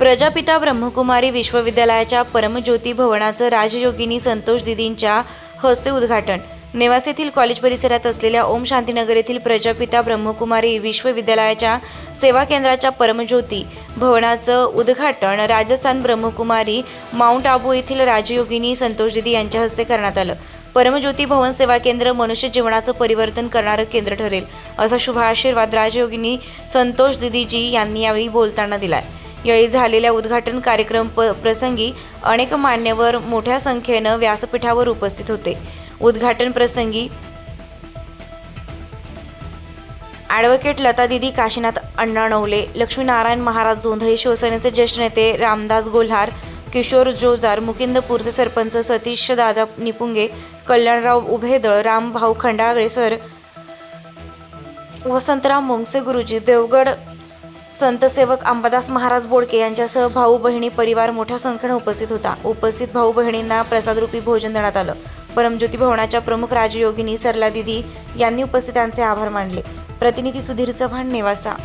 प्रजापिता ब्रह्मकुमारी विश्वविद्यालयाच्या परमज्योती भवनाचं राजयोगिनी संतोष दिदींच्या हस्ते उद्घाटन. नेवास येथील कॉलेज परिसरात असलेल्या ओम शांतीनगर येथील प्रजापिता ब्रह्मकुमारी विश्वविद्यालयाच्या सेवा केंद्राच्या परमज्योती भवनाचं उद्घाटन राजस्थान ब्रह्मकुमारी माउंट आबू येथील राजयोगिनी संतोष दिदी यांच्या हस्ते करण्यात आलं. परमज्योती भवन सेवा केंद्र मनुष्य जीवनाचं परिवर्तन करणारं केंद्र ठरेल असा शुभ आशीर्वाद राजयोगिनी संतोष दिदीजी यांनी यावेळी बोलताना दिलाय. यावेळी झालेल्या उद्घाटन कार्यक्रम प प्रसंगी अनेक मान्यवर मोठ्या संख्येनं व्यासपीठावर उपस्थित होते. उद्घाटन प्रसंगी ॲडव्होकेट लता दिदी काशीनाथ अण्णा नवले लक्ष्मीनारायण महाराज जोंधळे शिवसेनेचे ज्येष्ठ नेते रामदास गोल्हार किशोर जोजार मुकिंदपूरचे सरपंच सतीश दादा निपुंगे कल्याणराव उभेदळ रामभाऊ खंडागळे सर वसंतराव मोंगसे गुरुजी देवगड संतसेवक अंबादास महाराज बोडके यांच्यासह भाऊ बहिणी परिवार मोठ्या संख्येने उपस्थित होता. उपस्थित भाऊ बहिणींना प्रसादरूपी भोजन देण्यात आलं. परमज्योती भवनाच्या प्रमुख राजयोगिनी सरला दिदी यांनी उपस्थितांचे आभार मानले. प्रतिनिधी सुधीर चव्हाण नेवासा.